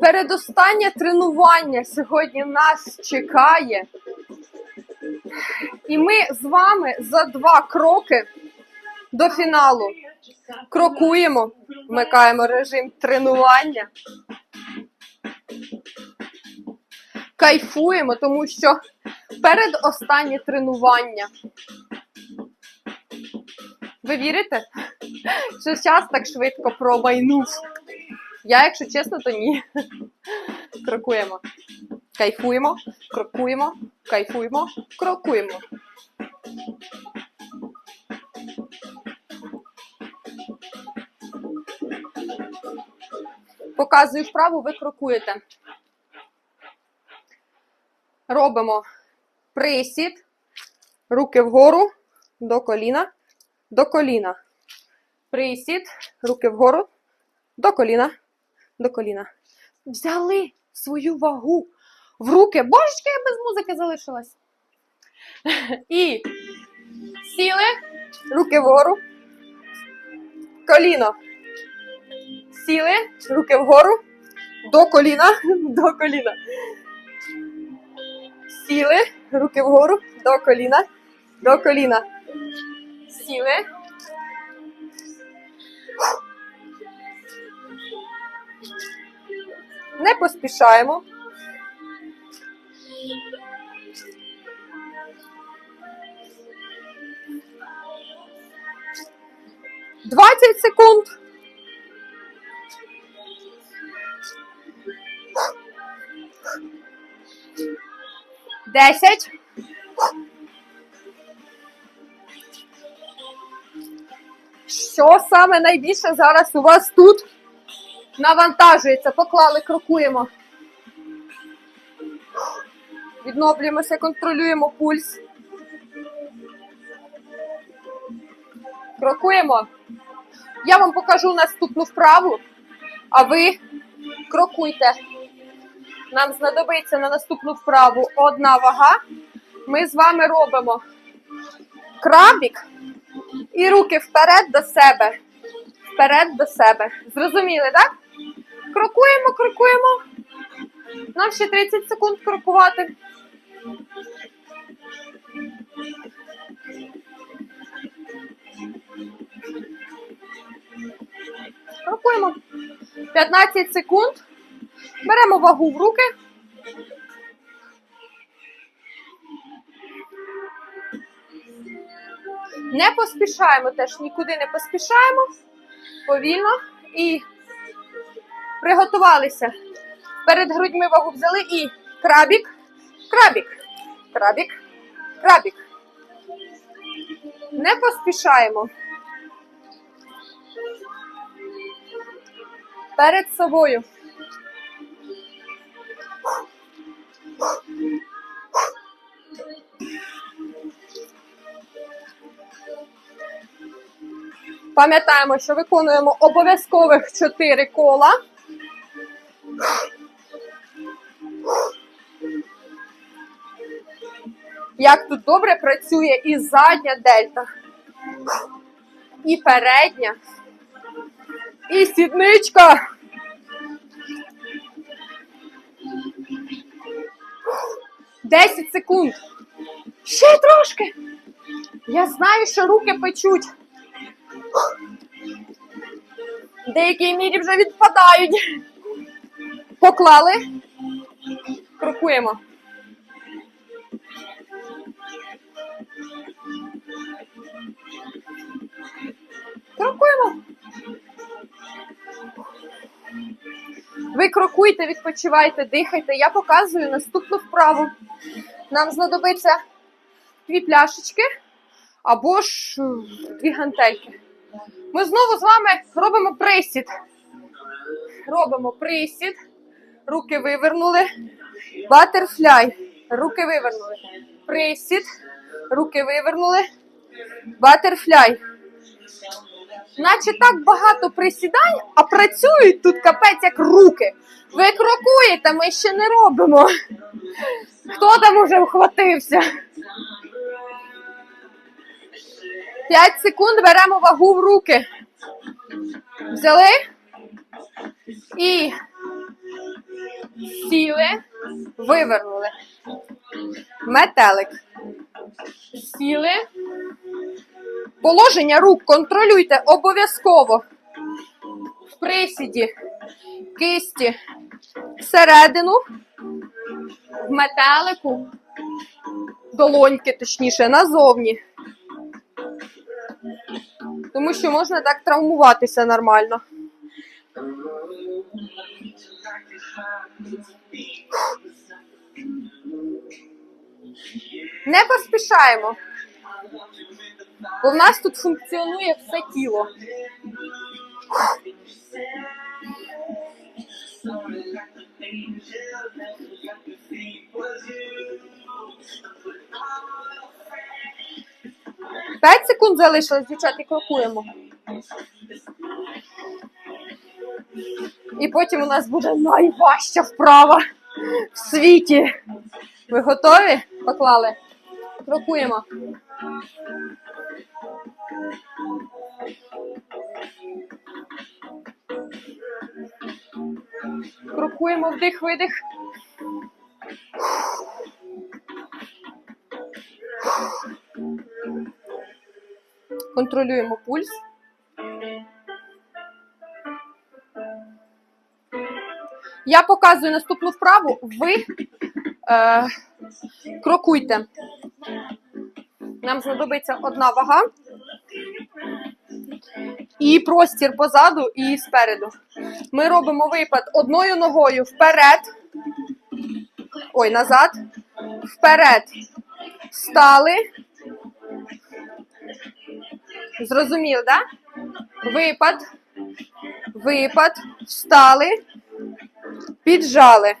Передостаннє тренування сьогодні нас чекає. І ми з вами за два кроки до фіналу крокуємо, вмикаємо режим тренування. Кайфуємо, тому що передостаннє тренування. Ви вірите, що час так швидко промайнув? Я, якщо чесно, то ні. Крокуємо. Кайфуємо, крокуємо, кайфуємо, крокуємо. Показую вправу, ви крокуєте. Робимо присід, руки вгору, до коліна, до коліна. Присід, руки вгору, до коліна, до коліна. Взяли свою вагу в руки. Божечки, я без музики залишилась. І сіли, руки вгору, коліно. Сіли, руки вгору, до коліна, до коліна. Сіли, руки вгору, до коліна, до коліна. Сіли. Не поспішаємо. Двадцять секунд. Десять. Що саме найбільше зараз у вас тут навантажується? Поклали, крокуємо. Відновлюємося, контролюємо пульс. Крокуємо. Я вам покажу наступну вправу, а ви крокуйте. Нам знадобиться на наступну вправу одна вага. Ми з вами робимо крабік і руки вперед до себе. Вперед до себе. Зрозуміли, так? Крокуємо, крокуємо. Нам ще 30 секунд крокувати. Крокуємо. 15 секунд. Беремо вагу в руки. Не поспішаємо теж нікуди не поспішаємо. Повільно і приготувалися. Перед грудьми вагу взяли і крабік, крабік, крабік, крабік. Не поспішаємо. Перед собою. Пам'ятаємо, що виконуємо обов'язкових 4 кола. Як тут добре працює і задня дельта, і передня, і сідничка. Десять секунд. Ще трошки. Я знаю, що руки печуть. В деякій мірі вже відпадають. Поклали. Крокуємо. Крокуємо. Ви крокуйте, відпочивайте, дихайте. Я показую наступну вправу. Нам знадобиться дві пляшечки або ж е, дві гантельки. Ми знову з вами робимо присід. Робимо присід. Руки вивернули. Батерфляй. Руки вивернули. Присід. Руки вивернули. Батерфляй. Наче так багато присідань, а працюють тут капець як руки. Ви крокуєте, ми ще не робимо. Хто там уже вхватився? 5 секунд беремо вагу в руки. Взяли і Сіли, вивернули. Метелик. Сіли. Положення рук контролюйте обов'язково. В присіді. Кисті всередину. В метелику. Долоньки, точніше, назовні. Тому що можна так травмуватися нормально. Не поспішаємо. Бо в нас тут функціонує все тіло. П'ять секунд залишилось, дівчата, крокуємо. І потім у нас буде найважча вправа в світі. Ви готові? Поклали? Крокуємо. Крокуємо вдих, видих. Контролюємо пульс. Я показую наступну вправу. Ви е, крокуйте. Нам знадобиться одна вага. І простір позаду і спереду. Ми робимо випад одною ногою вперед. Ой, назад. Вперед. Стали. Зрозумів, да? Випад. Випад. Встали. Піджали.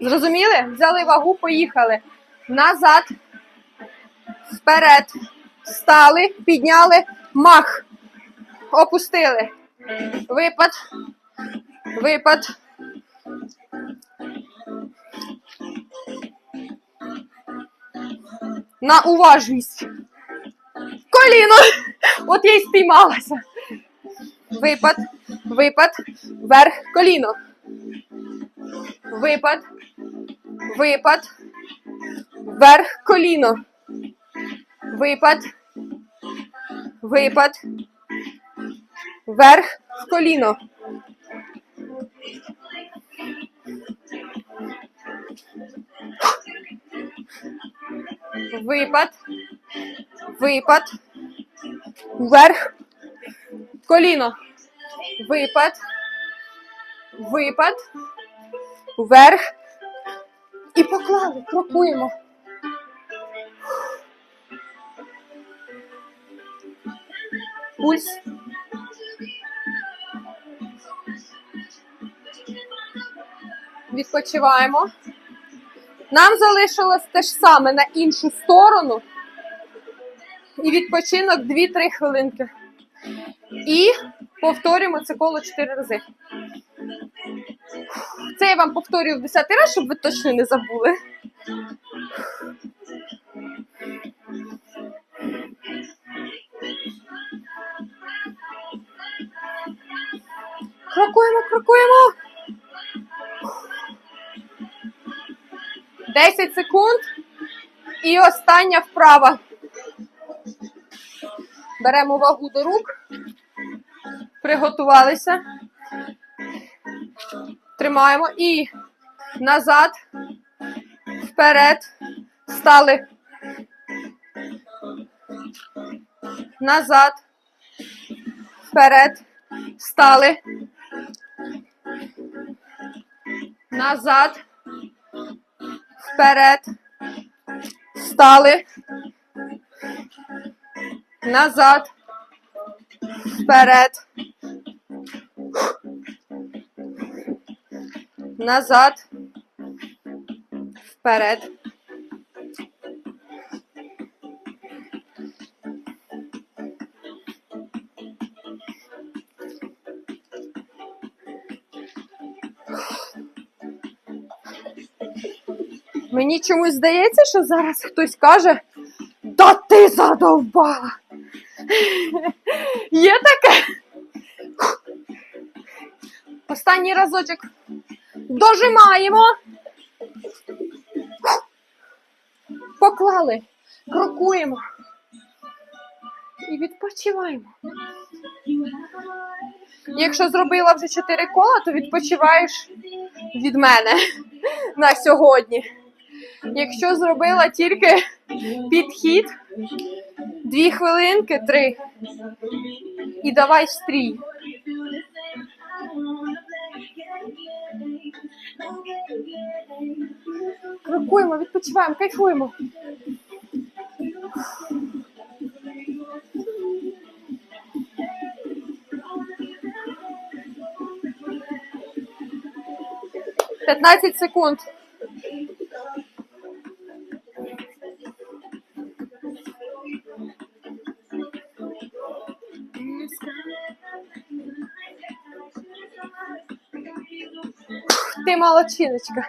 Зрозуміли? Взяли вагу, поїхали. Назад. Вперед. Встали, підняли. Мах. Опустили. Випад. Випад. На уважність. Коліно. От я й спіймалася. Випад. Випад. Вверх. Коліно. Випад. Випад. Вверх коліно. Випад. Випад. Вверх коліно. Випад. Випад. Вверх. Коліно. Випад. Випад. Вверх. І поклали. Крокуємо. Пульс. Відпочиваємо. Нам залишилось те ж саме на іншу сторону. І відпочинок 2-3 хвилинки. І повторюємо це коло 4 рази. Це я вам повторюю в 10 раз, щоб ви точно не забули. Крокуємо, крокуємо. 10 секунд. І остання вправа. Беремо вагу до рук. Приготувалися. Тримаємо і назад, вперед, стали. Назад, вперед, стали. Назад, вперед, стали. Назад, вперед. Назад. Вперед. Мені чомусь здається, що зараз хтось каже, да ти задовбала. Є таке? Останній разочок. Дожимаємо. Поклали. Крокуємо. І відпочиваємо. Якщо зробила вже 4 кола, то відпочиваєш від мене на сьогодні. Якщо зробила тільки підхід, 2 хвилинки, 3. І давай стрій. Крокуємо, відпочиваємо, кайфуємо. П'ятнадцять секунд. Ти молодчиночка.